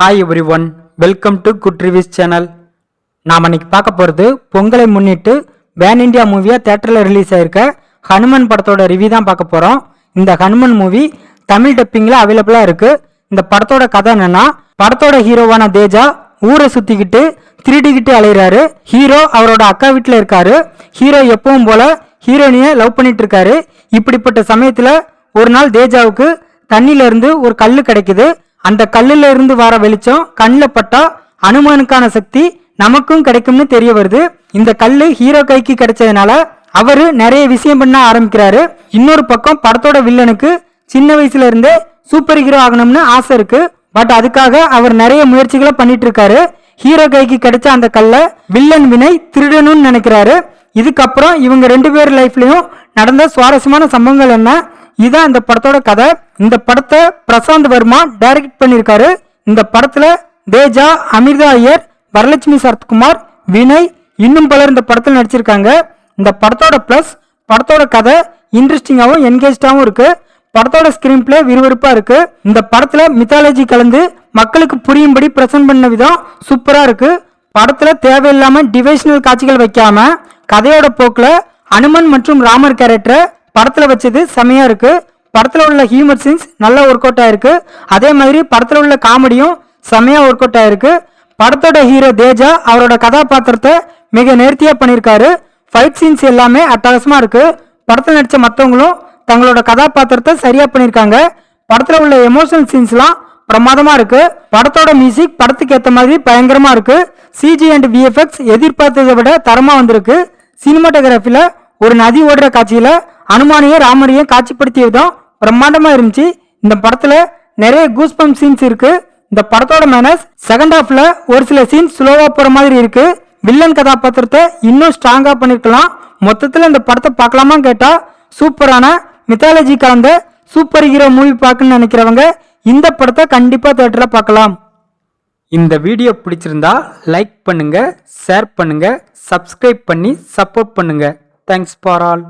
Hi everyone welcome to good reviews channel நாம் அன்னைக்கு பார்க்க போகிறது பொங்கலை முன்னிட்டு பேன் இண்டியா மூவியாக தேட்டரில் ரிலீஸ் ஆயிருக்க ஹனுமன் படத்தோட ரிவ்யூ தான் பார்க்க போகிறோம் இந்த ஹனுமன் மூவி தமிழ் டப்பிங்கில் அவைலபிளாக இருக்குது இந்த படத்தோட கதை என்னென்னா படத்தோட ஹீரோவான தேஜா ஊரை சுற்றிக்கிட்டு திருடிக்கிட்டு அலைகிறாரு ஹீரோ அவரோட அக்கா வீட்டில் இருக்காரு. ஹீரோ எப்பவும் போல ஹீரோயினியை லவ் பண்ணிட்டு இருக்காரு. இப்படிப்பட்ட சமயத்தில் ஒரு நாள் தேஜாவுக்கு தண்ணியிலேருந்து ஒரு கல் கிடைக்குது. அந்த கல்லுல இருந்து வர வெளிச்சம் கண்ணில் பட்டா அனுமானுக்கான சக்தி நமக்கும் கிடைக்கும்னு தெரிய வருது. இந்த கல்லு ஹீரோ கைக்கு கிடைச்சதுனால அவரு நிறைய விஷயம் பண்ண ஆரம்பிக்கிறாரு. இன்னொரு பக்கம் படத்தோட வில்லனுக்கு சின்ன வயசுல இருந்தே சூப்பர் ஹீரோ ஆகணும்னு ஆசை இருக்கு. பட் அதுக்காக அவர் நிறைய முயற்சிகளை பண்ணிட்டு இருக்காரு ஹீரோ கைக்கு கிடைச்ச அந்த கல்லை வில்லன் வினை திருடணும்னு நினைக்கிறாரு. இதுக்கப்புறம் இவங்க ரெண்டு பேர் லைஃப்லயும் நடந்த சுவாரஸ்யமான சம்பவங்கள் என்ன? இதான் இந்த படத்தோட கதை. இந்த படத்தை பிரசாந்த் வர்மா டைரக்ட் பண்ணியிருக்காரு. இந்த படத்துல தேஜா அமிர்தா ஐயர் வரலட்சுமி சரத்குமார் வினய் இன்னும் பலர் இந்த படத்தில் நடிச்சிருக்காங்க. இந்த படத்தோட ப்ளஸ் படத்தோட கதை இன்ட்ரெஸ்டிங்காகவும் என்கேஜாகவும் இருக்கு. படத்தோட ஸ்கிரீன் பிளே விறுவிறுப்பா இருக்கு. இந்த படத்துல மித்தாலஜி கலந்து மக்களுக்கு புரியும்படி பிரசன்ட் பண்ண விதம் சூப்பரா இருக்கு. படத்துல தேவையில்லாம டிவைஷனல் காட்சிகள் வைக்காம கதையோட போக்கில் அனுமன் மற்றும் ராமர் கேரக்டரை படத்தில் வச்சது செம்மையாக இருக்குது படத்தில் உள்ள ஹியூமர் சீன்ஸ் நல்லா ஒர்க் அவுட் ஆயிருக்கு. அதே மாதிரி படத்தில் உள்ள காமெடியும் செம்மையாக ஒர்க் அவுட் ஆயிருக்கு. படத்தோட ஹீரோ தேஜா அவரோட கதாபாத்திரத்தை மிக நேர்த்தியாக பண்ணியிருக்காரு. ஃபைட் சீன்ஸ் எல்லாமே அட்டகாசமாக இருக்குது படத்தில் நடித்த மற்றவங்களும் தங்களோட கதாபாத்திரத்தை சரியாக பண்ணியிருக்காங்க. படத்தில் உள்ள எமோஷனல் சீன்ஸ்லாம் பிரமாதமாக இருக்குது படத்தோட மியூசிக் படத்துக்கு ஏற்ற மாதிரி பயங்கரமாக இருக்குது சிஜி அண்ட் விஎஃப்எக்ஸ் எதிர்பார்த்ததை விட தரமாக வந்திருக்கு. சினிமாட்டோகிராஃபியில் ஒரு நதி ஓடுற காட்சியில அனுமானிய ராமரையும் காட்சிப்படுத்திய விதம் பிரம்மாண்டமா இருந்துச்சு. இந்த படத்துல நிறைய கூஸ்பம் சீன்ஸ் இருக்கு. இந்த படத்தோட மேனஸ் செகண்ட் ஹாஃப்ல ஒரு சில சீன்ஸ் ஸ்லோவா போற மாதிரி இருக்கு. வில்லன் கதாபாத்திரத்தை இன்னும் ஸ்ட்ராங்கா பண்ணிருக்கலாம். மொத்தத்துல இந்த படத்தை பார்க்கலாமா கேட்டா சூப்பரான மித்தாலஜி கலந்த சூப்பர் ஹீரோ மூவி பார்க்கணும்னு நினைக்கிறவங்க இந்த படத்தை கண்டிப்பா தேட்டரில் பார்க்கலாம். இந்த வீடியோ பிடிச்சிருந்தா லைக் பண்ணுங்க ஷேர் பண்ணுங்க சப்ஸ்கிரைப் பண்ணி சப்போர்ட் பண்ணுங்க. Thanks for all